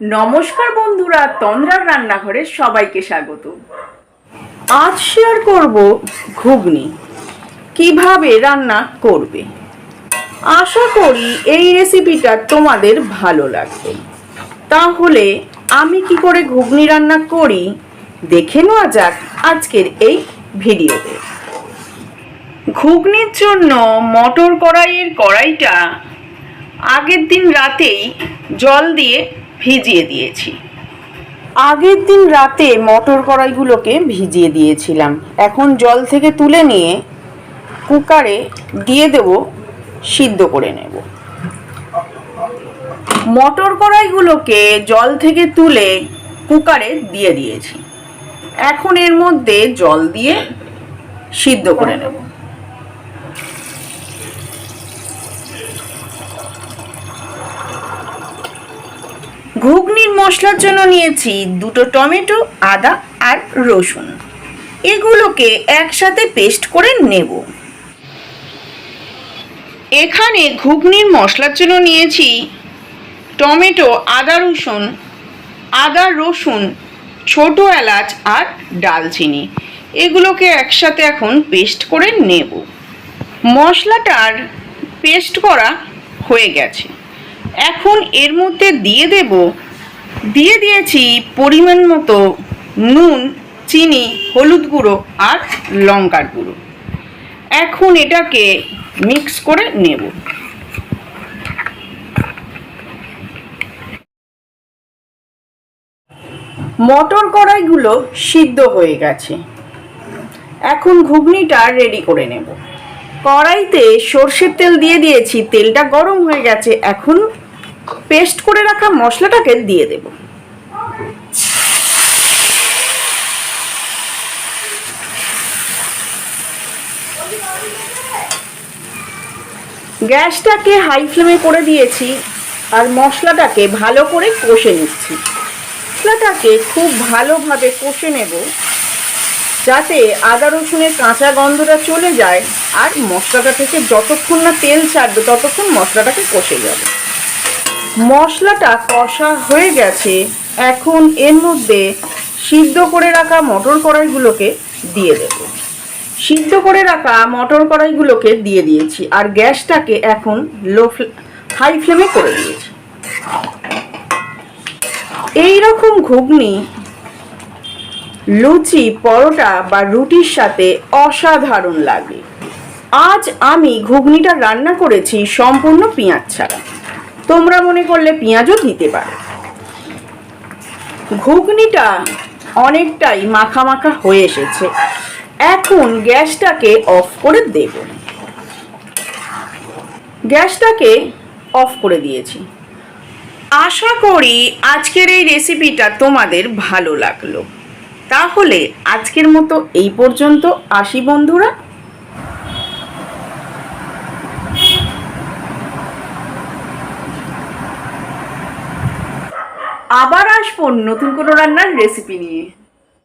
নমস্কার বন্ধুরা, তন্দ্রার রান্নাঘরে সবাইকে স্বাগত। আজ শেয়ার করব ঘুগনি। কীভাবে রান্না করবে? আশা করি এই রেসিপিটা তোমাদের ভালো লাগবে। তাহলে আমি কি করে ঘুগনি রান্না করি, দেখে নেওয়া যাক আজকের এই ভিডিওতে। ঘুগনির জন্য মটর কড়াইয়ের কড়াইটা আগের দিন রাতেই জল দিয়ে ভিজিয়ে দিয়েছি। আগের দিন রাতে মটর কড়াইগুলোকে ভিজিয়ে দিয়েছিলাম। এখন জল থেকে তুলে নিয়ে কুকারে দিয়ে দেব, সিদ্ধ করে নেব। মটর কড়াইগুলোকে জল থেকে তুলে কুকারে দিয়ে দিয়েছি। এখন এর মধ্যে জল দিয়ে সিদ্ধ করে নেব। ঘুগনির মশলার জন্য নিয়েছি দুটো টমেটো, আদা আর রসুন। এগুলোকে একসাথে পেস্ট করে নেব। এখানে ঘুগনির মশলার জন্য নিয়েছি টমেটো, আদা রসুন আদা রসুন, ছোট এলাচ আর ডালচিনি। এগুলোকে একসাথে এখন পেস্ট করে নেব। মশলাটার পেস্ট করা হয়ে গেছে। এখন এর মধ্যে দিয়ে দেব। দিয়ে দিয়েছি পরিমাণ মতো নুন, চিনি, হলুদ গুঁড়ো আর লঙ্কার গুঁড়ো। এখন এটাকে মিক্স করে নেব। মটর কড়াইগুলো সিদ্ধ হয়ে গেছে। এখন ঘুগনিটা রেডি করে নেব। কড়াইতে সর্ষের তেল দিয়ে দিয়েছি, তেলটা গরম হয়ে গেছে, এখন পেস্ট করে রাখা মশলাটাকে দিয়ে দেব। গ্যাসটাকে হাই ফ্লেমে করে দিয়েছি আর মশলাটাকে ভালো করে কষে নিচ্ছি। মশলাটাকে খুব ভালোভাবে কষে নেব যাতে আদা, রসুনের কাঁচা গন্ধটা চলে যায় আর মশলাটা থেকে যতক্ষণ না তেল ছাড়বে ততক্ষণ মশলাটাকে কষে যাবে। মশলাটা কষা হয়ে গেছে, এখন এর মধ্যে সিদ্ধ করে রাখা মটর কড়াইগুলোকে দিয়ে দেব। সিদ্ধ করে রাখা মটর কড়াইগুলোকে দিয়ে দিয়েছি, আর গ্যাসটাকে এখন লো হাই ফ্লেমে করে দিয়েছি। এই রকম ঘুগনি, লুচি, পরোটা বা রুটির সাথে অসাধারণ লাগে। আজ আমি ঘুগনিটা রান্না করেছি সম্পূর্ণ পেঁয়াজ ছাড়া। তোমরা মনে করলে পেঁয়াজও দিতে পারো। ঘুগনিটা অনেকটাই মাখা মাখা হয়ে এসেছে। এখন গ্যাসটাকে অফ করে দেব। গ্যাসটাকে অফ করে দিয়েছি। আশা করি আজকের এই রেসিপিটা তোমাদের ভালো লাগল। তাহলে আজকের মতো এই পর্যন্ত। আসি বন্ধুরা। আবার আসব নতুন কোনো রান্নার রেসিপি নিয়ে।